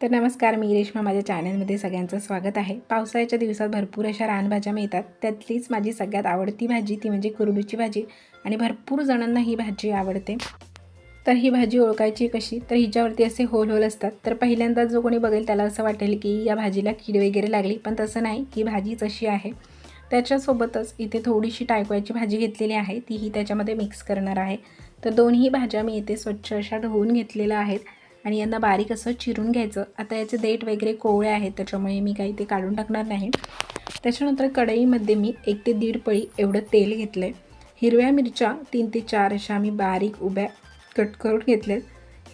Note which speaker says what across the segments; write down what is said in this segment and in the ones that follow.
Speaker 1: तर नमस्कार मी रेश्मा. माझ्या चॅनलमध्ये सगळ्यांचं स्वागत आहे. पावसाळ्याच्या दिवसात भरपूर अशा रानभाज्या मिळतात. त्यातलीच माझी सगळ्यात आवडती भाजी ती म्हणजे कुरडूची भाजी. आणि भरपूर जणांना ही भाजी आवडते. तर ही भाजी ओळखायची कशी? तर हिच्यावरती असे होल होल असतात. तर पहिल्यांदा जो कोणी बघेल त्याला असं वाटेल की या भाजीला कीड वगैरे लागली. पण तसं नाही. ही भाजीच अशी आहे. त्याच्यासोबतच इथे थोडीशी टायकोयाची भाजी घेतलेली आहे. तीही त्याच्यामध्ये मिक्स करणार आहे. तर दोन्ही भाज्या मी इथे स्वच्छ अशा धुवून घेतलेल्या आहेत. आणि यांना बारीक असं चिरून घ्यायचं. आता याचे देठ वगैरे कोवळे आहेत त्याच्यामुळे मी काही ते काढून टाकणार नाही. त्याच्यानंतर कढईमध्ये मी एक ते दीड पळी एवढं तेल घेतलं आहे हिरव्या मिरच्या तीन ते चार अशा मी बारीक उभ्या कट करून घेतल्यात.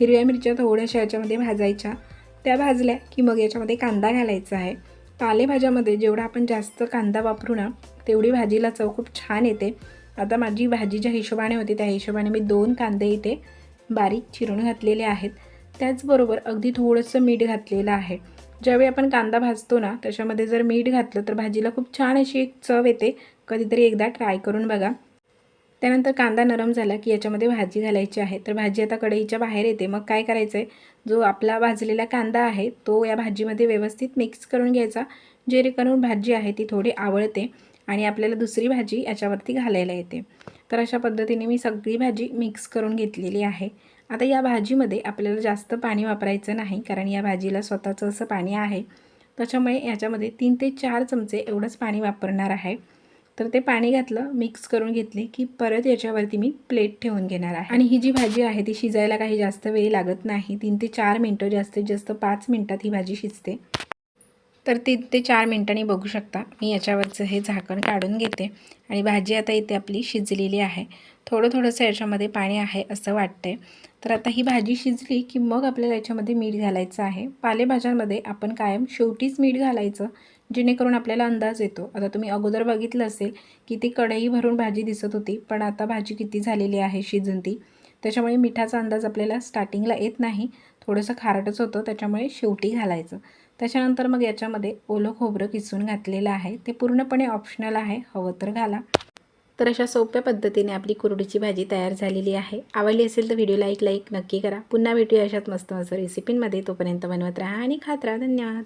Speaker 1: हिरव्या मिरच्या थोड्याशा याच्यामध्ये भाजायच्या. त्या भाजल्या की मग याच्यामध्ये कांदा घालायचा आहे. पालेभाज्यामध्ये जेवढा आपण जास्त कांदा वापरू ना तेवढी भाजीला चव खूप छान येते. आता माझी भाजी ज्या हिशोबाने होती त्या हिशोबाने मी दोन कांदे इथे बारीक चिरून घातलेले आहेत. त्याचबरोबर अगदी थोडंसं मीठ घातलेलं आहे. ज्यावेळी आपण कांदा भाजतो ना त्याच्यामध्ये जर मीठ घातलं तर भाजीला खूप छान अशी एक चव येते. कधीतरी एकदा ट्राय करून बघा. त्यानंतर कांदा नरम झाला की याच्यामध्ये भाजी घालायची आहे. तर भाजी आता कढईच्या बाहेर येते. मग काय करायचं आहे जो आपला भाजलेला कांदा आहे तो या भाजीमध्ये व्यवस्थित मिक्स करून घ्यायचा. जेणेकरून भाजी आहे ती थोडी आवळते आणि आपल्याला दुसरी भाजी याच्यावरती घालायला येते. तर अशा पद्धतीने मी सगळी भाजी मिक्स करून घेतलेली आहे. आता या भाजीमध्ये आपल्याला जास्त पाणी वापरायचं नाही कारण या भाजीला स्वतःचं असं पाणी आहे. त्याच्यामुळे याच्यामध्ये तीन ते चार चमचे एवढंच पाणी वापरणार आहे. तर ते पाणी घातलं मिक्स करून घेतले की परत याच्यावरती मी प्लेट ठेवून घेणार आहे. आणि ही जी भाजी आहे ती शिजायला काही जास्त वेळ लागत नाही. तीन ते चार मिनटं जास्तीत जास्त पाच मिनटात ही भाजी शिजते. तर तीन ते चार मिनटांनी बघू शकता. मी याच्यावरचं हे झाकण काढून घेते. आणि भाजी आता इथे आपली शिजलेली आहे. थोडं थोडंसं याच्यामध्ये पाणी आहे असं वाटतंय. तर आता ही भाजी शिजली की मग आपल्याला याच्यामध्ये मीठ घालायचं आहे. पालेभाज्यांमध्ये आपण कायम शेवटीच मीठ घालायचं जेणेकरून आपल्याला अंदाज येतो. आता तुम्ही अगोदर बघितलं असेल की ती कढई भरून भाजी दिसत होती पण आता भाजी किती झालेली आहे शिजून ती. त्याच्यामुळे मिठाचा अंदाज आपल्याला स्टार्टिंगला येत नाही. थोडंसं खारटच होतं त्याच्यामुळे शेवटी घालायचं. त्याच्यानंतर मग याच्यामध्ये ओलं खोबरं किसून घातलेलं आहे. ते पूर्णपणे ऑप्शनल आहे. हवं तर घाला. तर अशा सोप्या पद्धतीने आपली कुरडीची भाजी तयार झालेली आहे. आवडली असेल तर व्हिडिओला एक लाईक नक्की करा. पुन्हा भेटूया अशात मस्त मस्त रेसिपींमध्ये तोपर्यंत बनवत राहा आणि खात राहा. धन्यवाद.